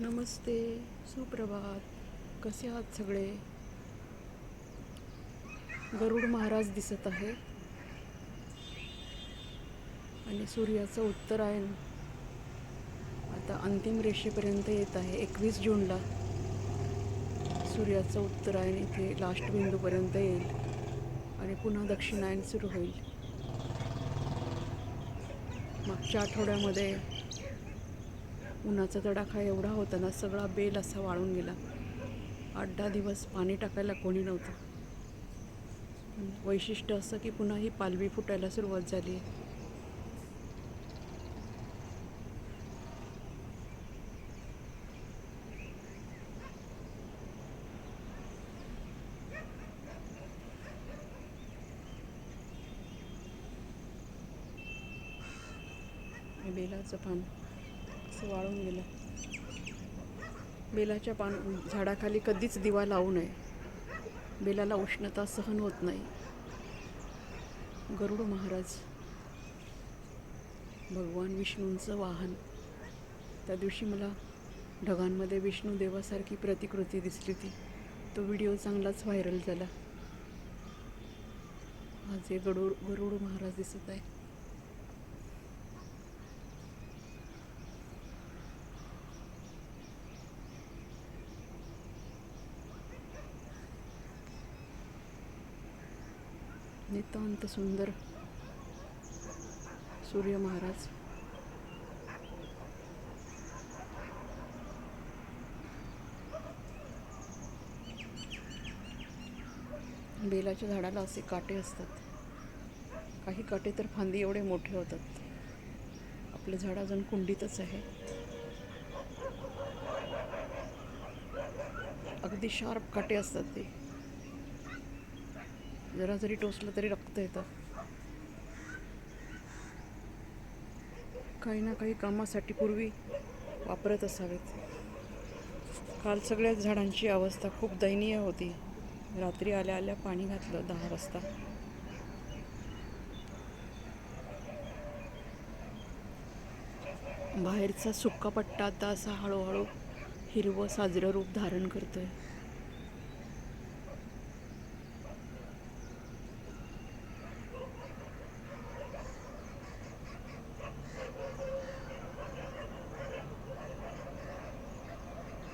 नमस्ते सुप्रभात. कसे आहात सगळे? गरुड महाराज दिसत आहे. आणि सूर्याचं उत्तरायण आता अंतिम रेषेपर्यंत येत आहे एकवीस जूनला. सूर्याचं उत्तरायण इथे लास्ट बिंदूपर्यंत येईल आणि पुन्हा दक्षिणायन सुरू होईल. मागच्या आठवड्यामध्ये उन्हाचा तडाखा एवढा होता ना सगळा बेल असा वाळून गेला. आठ दहा दिवस पाणी टाकायला कोणी नव्हतं. वैशिष्ट्य असं की पुन्हा ही पालवी फुटायला सुरुवात झाली. आहे बेलाचं पान. असं वाळून गेलं. बेलाच्या पान झाडाखाली कधीच दिवा लावू नये. बेलाला उष्णता सहन होत नाही. गरुड महाराज भगवान विष्णूंचं वाहन. त्या दिवशी मला ढगांमध्ये विष्णू देवासारखी प्रतिकृती दिसली ती. तो व्हिडिओ चांगलाच व्हायरल झाला. माझे गरुड गरुड महाराज दिसत आहे नितांत सुंदर सूर्य महाराज. बेलाच्या झाडाला असे काटे असतात. काही काटे तर फांदी एवढे मोठे होतात. आपलं झाड अजून कुंडीतच आहे. अगदी शार्प काटे असतात ते. जरा जरी टोचलं तरी रक्त येतं. काही ना काही कामासाठी पूर्वी वापरत असावेत. काल सगळ्याच झाडांची अवस्था खूप दयनीय होती. रात्री आल्या आल्या पाणी घातलं दहा वाजता. बाहेरचा सुक्का पट्टा आता असा हळूहळू हिरवं साजरं रूप धारण करतोय.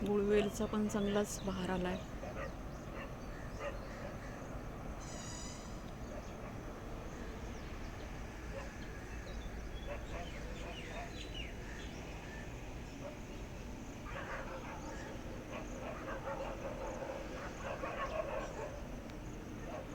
गुळवेलचा पण चांगलाच बहार आहे